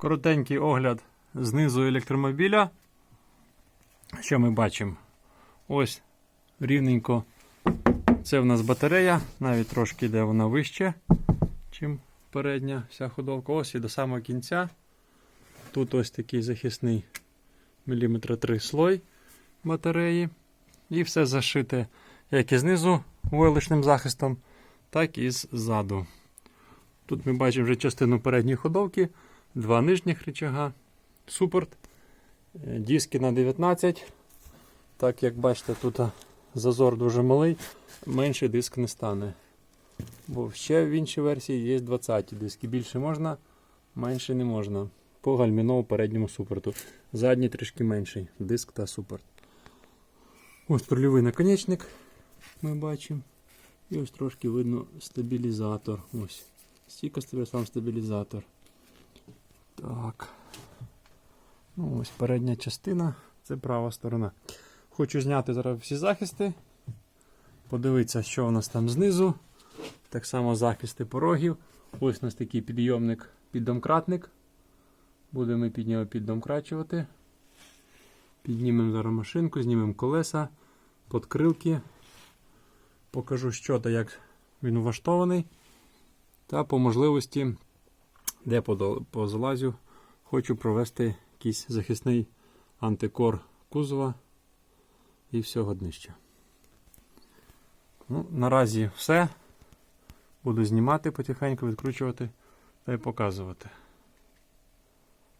Коротенький огляд знизу електромобіля. Що ми бачимо? Ось рівненько. Це в нас батарея, навіть трошки йде вона вище, чим передня вся ходовка. Ось і до самого кінця. Тут ось такий захисний міліметра 3 слой батареї. І все зашите як і знизу войлочним захистом, так і ззаду. Тут ми бачимо вже частину передньої ходовки, два нижніх рычага, супорт, е, диски на 19. Так як бачите, тут зазор дуже малий, менший диск не стане. Бо ще в іншій версії є 20 диски. Більше можна, менше не можна. По гальмінову передньому супорту. Задній трішки менший диск та супорт. Ось прольовий наконечник ми бачимо. І ось трошки видно стабілізатор. Ось. Стійкостовий сам стабілізатор. Так. Ну, ось передня частина, це права сторона. Хочу зняти зараз всі захисти. Подивитися, що у нас там знизу. Так само захисти порогів. Ось у нас такий підйомник, піддомкратник. Будемо під нього піддомкрачувати. Піднімемо зараз машинку, знімемо колеса, подкрилки. Покажу, що та як він влаштований. Та по можливості, де позалазю, хочу провести якийсь захисний антикор кузова і всього днища. Ну, наразі все. Буду знімати потихеньку, відкручувати та й показувати.